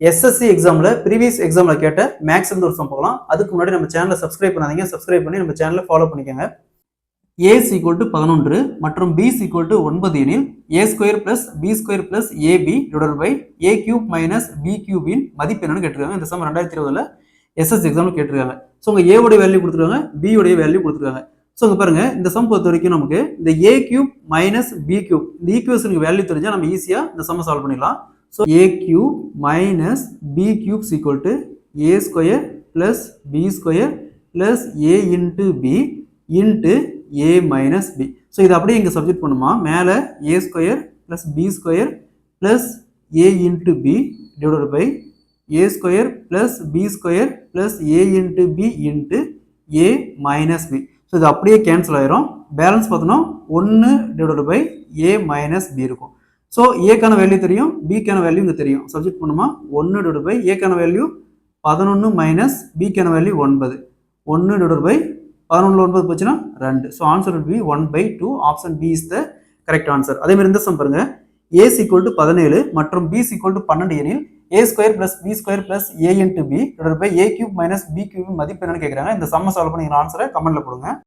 SSC எக்ஸாமில் previous எக்ஸாமில் கேட்ட மேக்ஸ் இருந்து ஒரு சம் போகலாம் அதுக்கு முன்னாடி நம்ம சேனலை சப்ஸ்கிரைப் பண்ணாதீங்க. சப்ஸ்கிரைப் பண்ணி நம்ம சேனலை ஃபாலோ பண்ணிக்கோங்க. ஏ சீக்வல் டு பதினொன்று மற்றும் பி சீக்வல் டு ஒன்பது எனில் A square plus B square plus AB divide by A cube minus B கியூபின் மதிப்பு என்னன்னு கேட்டிருக்காங்க. இந்த சம் ரெண்டாயிரத்தி இருபதில் எஸ்எஸ் எக்ஸாமில் கேட்டிருக்காங்க. ஸோ உங்கள் ஏவுடைய வேல்யூ கொடுத்துருக்காங்க பி வேல்யூ கொடுத்துருக்காங்க. ஸோ இங்கே பாருங்க இந்த சம் பொறுத்த வரைக்கும் நமக்கு இந்த A cube minus B cube இந்த ஈக்குவேஷனுக்கு வேல்யூ தெரிஞ்சால் நம்ம ஈஸியாக இந்த சம்மை சால்வ் பண்ணிடலாம். So A cube minus B cube equal to A square plus B square plus A into B into A minus B so இது அப்படியே இங்கே சப்ஜெக்ட் பண்ணுமா? மேலே A square plus B square plus A into B divide by A square plus B square plus A into B into A minus B so இது அப்படியே cancel ஆயிரும். Balance பார்த்தோன்னா ஒன்று divide by A minus B இருக்கும். So ஏக்கான value தெரியும் பிக்கான value இங்கே தெரியும். சப்ஜெக்ட் பண்ணுமா? ஒன்று டிவைட் பை ஏக்கான வேல்யூ பதினொன்று மைனஸ் பிக்கான வேல்யூ ஒன்பது. ஒன்று டிவைட் பை பதினொன்று ஒன்பது போச்சுன்னா ரெண்டு. So answer would B one by two option B is the correct answer அதே மாதிரி இந்த சம் பாருங்க. ஏ equal டு பதினேழு மற்றும் பி equal டு பன்னெண்டு எனில் A square plus B square plus A into B divide by A cube minus B cube மதிப்பு என்னன்னு கேட்குறாங்க இந்த சம்ம சால்வ் பண்ணி ஆன்சரை கமெண்ட்ல போடுங்க.